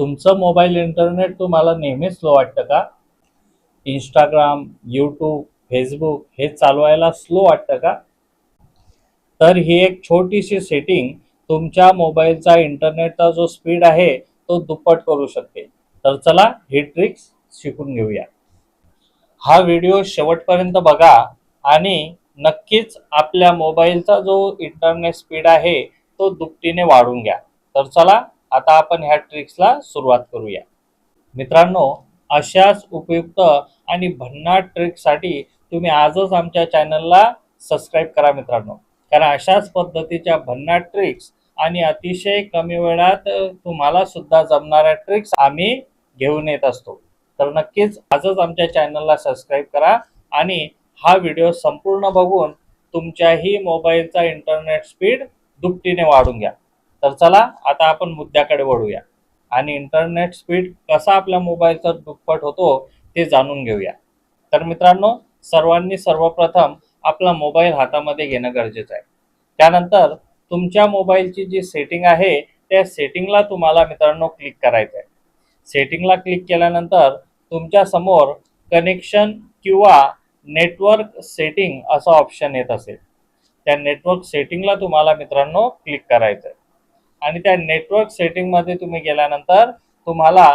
तुमचं mobile internet तुम्हाला नेहमीच स्लो वाटतं का? इंस्टाग्राम यूट्यूब फेसबुक हे चालवायला स्लो वाटतं का? तर ही एक छोटीशी सेटिंग तुमच्या मोबाईलचा इंटरनेटचा जो स्पीड आहे तो दुप्पट करू शकते. तर चला ही ट्रिक्स शिकून घेऊया. हा व्हिडिओ शेवटपर्यंत बघा आणि नक्कीच आपल्या मोबाईलचा जो इंटरनेट स्पीड आहे तो दुपटीने वाढून घ्या. तर चला आता आपण ह्या ट्रिक्सला सुरुवात करूया. मित्रांनो अशाच उपयुक्त आणि भन्नाट ट्रिक्ससाठी तुम्ही आजच आमच्या चॅनलला सबस्क्राईब करा मित्रांनो. कारण अशाच पद्धतीच्या भन्नाट ट्रिक्स आणि अतिशय कमी वेळात तुम्हाला सुद्धा जमणाऱ्या ट्रिक्स आम्ही घेऊन येत असतो. तर नक्कीच आजच आमच्या चॅनलला सबस्क्राईब करा आणि हा व्हिडिओ संपूर्ण बघून तुमच्याही मोबाईलचा इंटरनेट स्पीड दुपटीने वाढून घ्या. तर चला आता आपण मुद्द्याकडे वळूया. आणि इंटरनेट स्पीड कसा आपल्या मोबाईलचा दुप्पट होतो ते जाणून घेऊया. तर मित्रांनो सर्वांनी सर्वप्रथम आपला मोबाईल हातामध्ये घेणं गरजेचं आहे. त्यानंतर तुमच्या मोबाईलची जी सेटिंग आहे त्या सेटिंगला तुम्हाला मित्रांनो क्लिक करायचं आहे. सेटिंगला क्लिक केल्यानंतर तुमच्यासमोर कनेक्शन किंवा नेटवर्क सेटिंग असं ऑप्शन येत असेल. त्या नेटवर्क सेटिंगला तुम्हाला मित्रांनो क्लिक करायचं आहे. आणि त्या नेटवर्क सेटिंगमध्ये तुम्ही गेल्यानंतर तुम्हाला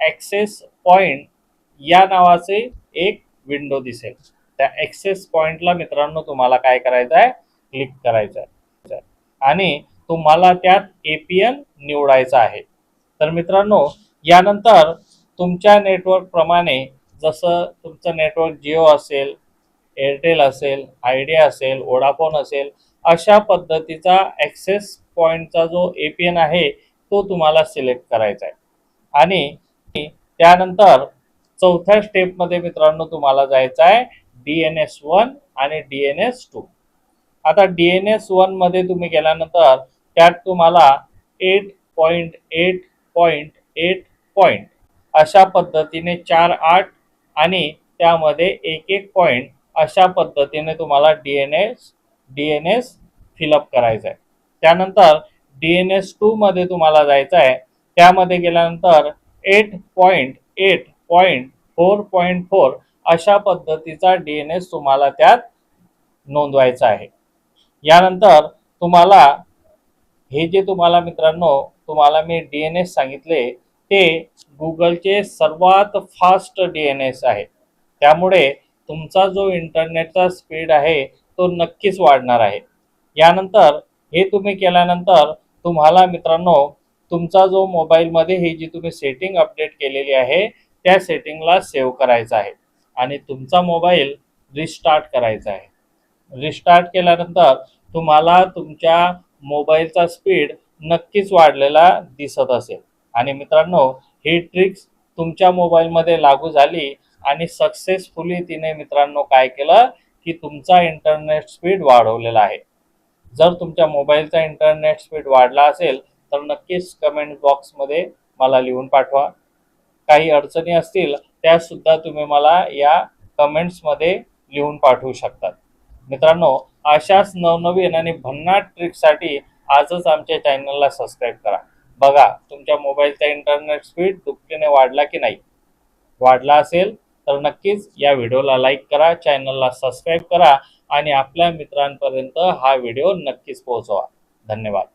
ॲक्सेस पॉईंट या नावाचे एक विंडो दिसेल. त्या ॲक्सेस पॉईंटला मित्रांनो तुम्हाला काय करायचं आहे? क्लिक करायचं आहे. आणि तुम्हाला त्यात ए पी एन निवडायचा आहे. तर मित्रांनो यानंतर तुमच्या नेटवर्क प्रमाणे जसं तुमचं नेटवर्क जिओ असेल एअरटेल असेल आयडिया असेल वोडाफोन असेल अशा पद्धतीचा ॲक्सेस पॉईंटचा जो ए पी एन आहे तो तुम्हाला सिलेक्ट करायचा आहे. आणि त्यानंतर चौथ्या स्टेपमध्ये मित्रांनो तुम्हाला जायचं आहे डी एन एस वन आणि डी एन एस टू आता डी एन एस वनमध्ये तुम्ही गेल्यानंतर त्यात तुम्हाला eight point eight point eight point अशा पद्धतीने चार आठ आणि त्यामध्ये एक एक पॉईंट अशा पद्धतीने तुम्हाला D N S D N S fill up करायचं आहे. त्यानंतर डी एन एस टूमध्ये तुम्हाला जायचं आहे त्यामध्ये गेल्यानंतर eight point eight point four point four अशा पद्धतीचा डी एन एस तुम्हाला त्यात नोंदवायचा आहे. यानंतर तुम्हाला हे जे तुम्हाला मित्रांनो तुम्हाला मी डी एन एस सांगितले ते गुगलचे सर्वात फास्ट डी एन एस आहे. त्यामुळे तुमचा जो इंटरनेटचा स्पीड आहे तो नक्कीच वाढणार आहे. यानंतर हे तुम्ही केल्यानंतर तुम्हाला मित्रांनो तुमचा जो मोबाईलमध्ये ही जी तुम्ही सेटिंग अपडेट केलेली आहे त्या सेटिंगला सेव्ह करायचा आहे. आणि तुमचा मोबाईल रिस्टार्ट करायचा आहे. रिस्टार्ट केल्यानंतर तुम्हाला तुमच्या मोबाईलचा स्पीड नक्कीच वाढलेला दिसत असेल. आणि मित्रांनो ही ट्रिक्स तुमच्या मोबाईलमध्ये लागू झाली आणि सक्सेसफुली तिने मित्रांनो काय केलं की तुमचा इंटरनेट स्पीड वाढवलेला आहे. जर तुमच्या मोबाईलचा इंटरनेट स्पीड वाढला असेल तर नक्कीच कमेंट बॉक्समध्ये मला लिहून पाठवा. काही अडचणी असतील त्या सुद्धा तुम्ही मला या कमेंट्समध्ये लिहून पाठवू शकतात. मित्रांनो अशाच नवनवीन आणि भन्नाट ट्रिकसाठी आजच आमच्या चॅनलला सबस्क्राईब करा. बघा तुमच्या मोबाईलचा इंटरनेट स्पीड दुपटीने वाढला की नाही? वाढला असेल तर नक्कीच या व्हिडिओला लाईक करा चॅनलला सबस्क्राईब करा. आणि आपल्या मित्रांपर्यंत हा व्हिडिओ नक्कीच पोहोचवा. धन्यवाद.